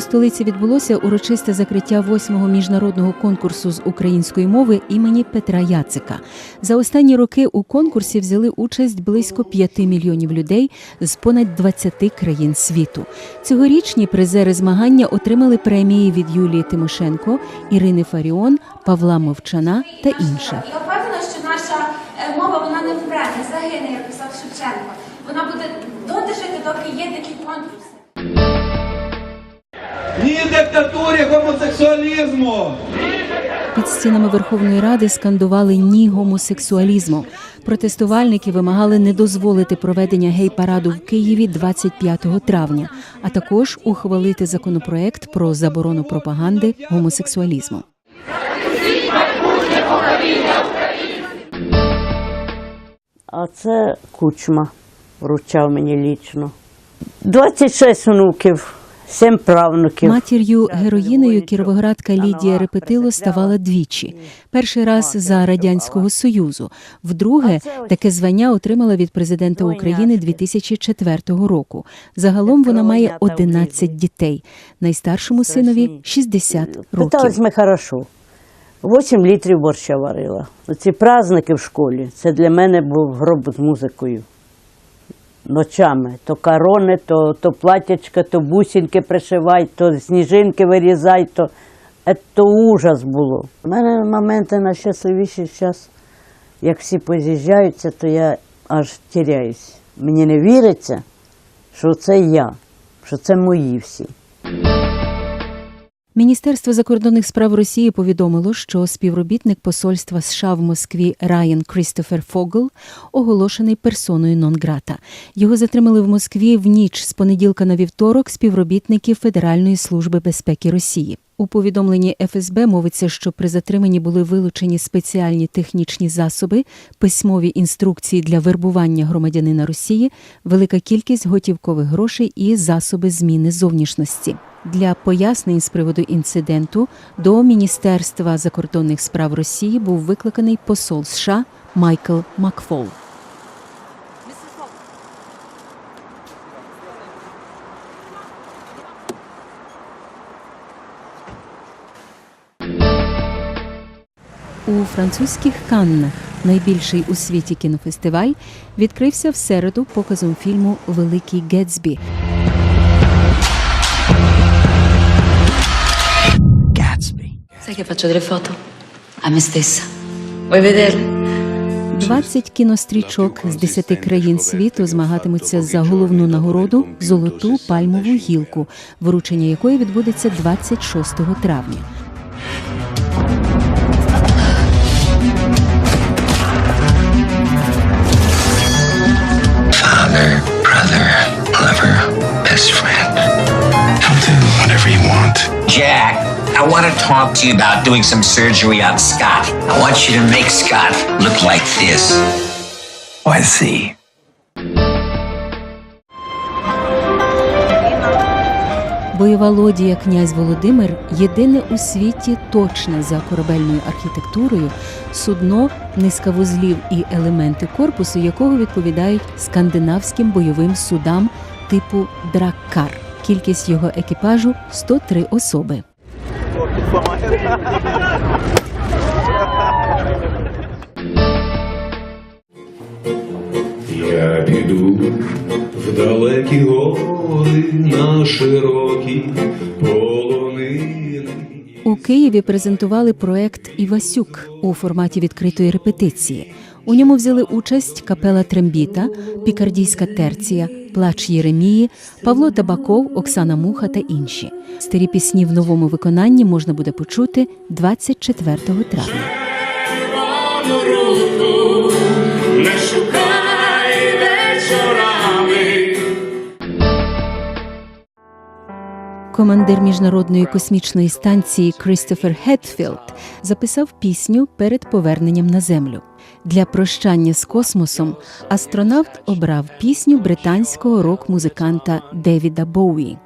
столиці відбулося урочисте закриття восьмого міжнародного конкурсу з української мови імені Петра Яцика. За останні роки у конкурсі взяли участь близько 5 мільйонів людей з понад 20 країн світу. Цьогорічні призери змагання отримали премії від Юлії Тимошенко, Ірини Фаріон, Павла Мовчана та інших. Я впевнена, що наша е, мова вона не вмре, не загине, як писав Шевченко. Вона буде доти доки є такі конкурси. Ні диктатурі гомосексуалізму! Під стінами Верховної Ради скандували ні гомосексуалізму. Протестувальники вимагали не дозволити проведення гей-параду в Києві 25 травня, а також ухвалити законопроект про заборону пропаганди гомосексуалізму. А це кучма вручав мені лічно. 26 онуків, 7 правнуків. Матір'ю героїнею кіровоградка Лідія Репетило ставала двічі. Перший раз за радянського союзу. Вдруге таке звання отримала від президента України 2004 року. Загалом вона має 11 дітей. Найстаршому синові 60 років. Питались ми хорошо. 8 літрів борща варила. Оці праздники в школі, це для мене був гроб з музикою. Ночами. То корони, то, то платячка, то бусинки пришивай, то сніжинки вирізай, то це ужас було. У мене моменти найщасливіші зараз, як всі поз'їжджаються, то я аж тіряюсь. Мені не віриться, що це я, що це мої всі. Міністерство закордонних справ Росії повідомило, що співробітник посольства США в Москві Райан Крістофер Фогл оголошений персоною нон-грата. Його затримали в Москві в ніч з понеділка на вівторок співробітники Федеральної служби безпеки Росії. У повідомленні ФСБ мовиться, що при затриманні були вилучені спеціальні технічні засоби, письмові інструкції для вербування громадянина Росії, велика кількість готівкових грошей і засоби зміни зовнішності. Для пояснень з приводу інциденту до Міністерства закордонних справ Росії був викликаний посол США Майкл Макфол. У французьких Каннах найбільший у світі кінофестиваль відкрився в середу показом фільму Великий Гетсбі. Sai che faccio delle foto? A me stessa. Vuoi vederle? 20 кінострічок з 10 країн світу змагатимуться за головну нагороду золоту пальмову гілку, вручення якої відбудеться 26 травня. I want to talk to you about doing some surgery on Scott. I want you to make Scott look like this. Oh, I see. Бойова лодія князь Володимир єдине у світі точне за корабельною архітектурою судно, низка вузлів і елементи корпусу, якого відповідають скандинавським бойовим судам типу Драккар. Кількість його екіпажу 103 особи. Я піду в далекі гори на широкі полонини. У Києві презентували проект Івасюк у форматі відкритої репетиції. У ньому взяли участь капела Трембіта, Пікардійська терція, Плач Єремії, Павло Табаков, Оксана Муха та інші. Старі пісні в новому виконанні можна буде почути 24 травня. Не шукай вечорами. Командир міжнародної космічної станції Крістофер Хетфілд записав пісню перед поверненням на землю. Для прощання з космосом астронавт обрав пісню британського рок-музиканта Девіда Боуї.